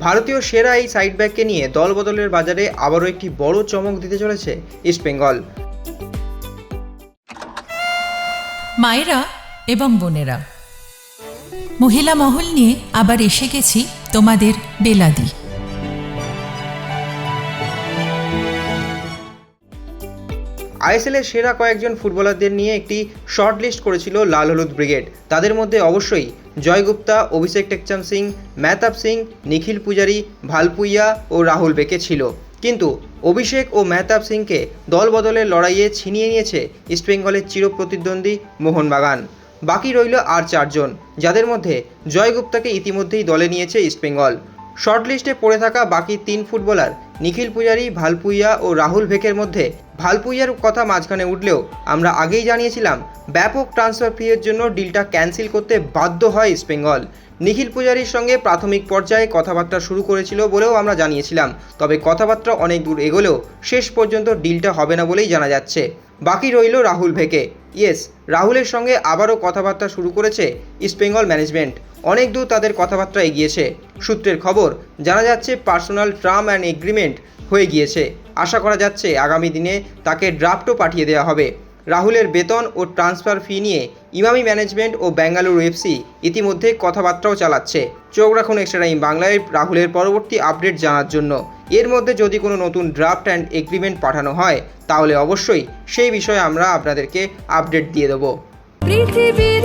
ভারতীয় সেরা এই সাইড ব্যাককে নিয়ে দল বদলের বাজারে আবারও একটি বড় চমক দিতে চলেছে ইস্টবেঙ্গল মায়েরা এবং বোনেরা, মহিলা মহল নিয়ে আবার এসে গেছি তোমাদের বেলাদি। আইএসএলের সেরা কয়েকজন ফুটবলারদের নিয়ে একটি শর্ট লিস্ট করেছিল লাল হলুদ ব্রিগেড। তাদের মধ্যে অবশ্যই জয় গুপ্তা অভিষেক টেকচাম সিং মেহতাব সিং, নিখিল পূজারি, ভালপুইয়া ও রাহুল বেকে ছিল। কিন্তু অভিষেক ও মেহতাব সিংকে দল বদলের লড়াইয়ে ছিনিয়ে নিয়েছে ইস্টবেঙ্গলের চিরপ্রতিদ্বন্দ্বী মোহনবাগান। বাকি রইল আর চারজন, যাদের মধ্যে জয় গুপ্তাকে ইতিমধ্যেই দলে নিয়েছে ইস্টবেঙ্গল শর্টলিস্টে পড়ে থাকা বাকি তিন ফুটবলার নিখিল পূজারি, ভালপুইয়া ও রাহুল ভেকের মধ্যে ভালপুইয়ার কথা মাঝখানে উঠলেও আমরা আগেই জানিয়েছিলাম ব্যাপক ট্রান্সফার ফিয়ের জন্য ডিলটা ক্যান্সেল করতে বাধ্য হয় ইস্টবেঙ্গল নিখিল পূজারির সঙ্গে প্রাথমিক পর্যায়ে কথাবার্তা শুরু করেছিল বলেও আমরা জানিয়েছিলাম, তবে কথাবার্তা অনেক দূর এগোলেও শেষ পর্যন্ত ডিলটা হবে না বলেই জানা যাচ্ছে। বাকি রইল রাহুল ভেকে। ইয়েস রাহুলের সঙ্গে আবারও কথাবার্তা শুরু করেছে ইস্টবেঙ্গল ম্যানেজমেন্ট অনেক দূর তাদের কথাবার্তা এগিয়েছে। সূত্রের খবর, জানা যাচ্ছে পার্সোনাল ট্রাম অ্যান্ড এগ্রিমেন্ট হয়ে গিয়েছে। আশা করা যাচ্ছে আগামী দিনে তাকে ড্রাফটও পাঠিয়ে দেওয়া হবে। রাহুলের বেতন ও ট্রান্সফার ফি নিয়ে ইমামি ম্যানেজমেন্ট ও বেঙ্গালুরু এফসি ইতিমধ্যে কথাবার্তাও চালাচ্ছে। চোখ রাখুন এক্সট্রা বাংলায়, রাহুলের পরবর্তী আপডেট জানার জন্য। এর মধ্যে যদি কোনো নতুন ড্রাফট অ্যান্ড এগ্রিমেন্ট পাঠানো হয়, তাহলে অবশ্যই সেই বিষয়ে আমরা আপনাদেরকে আপডেট দিয়ে দেবো। পৃথিবীর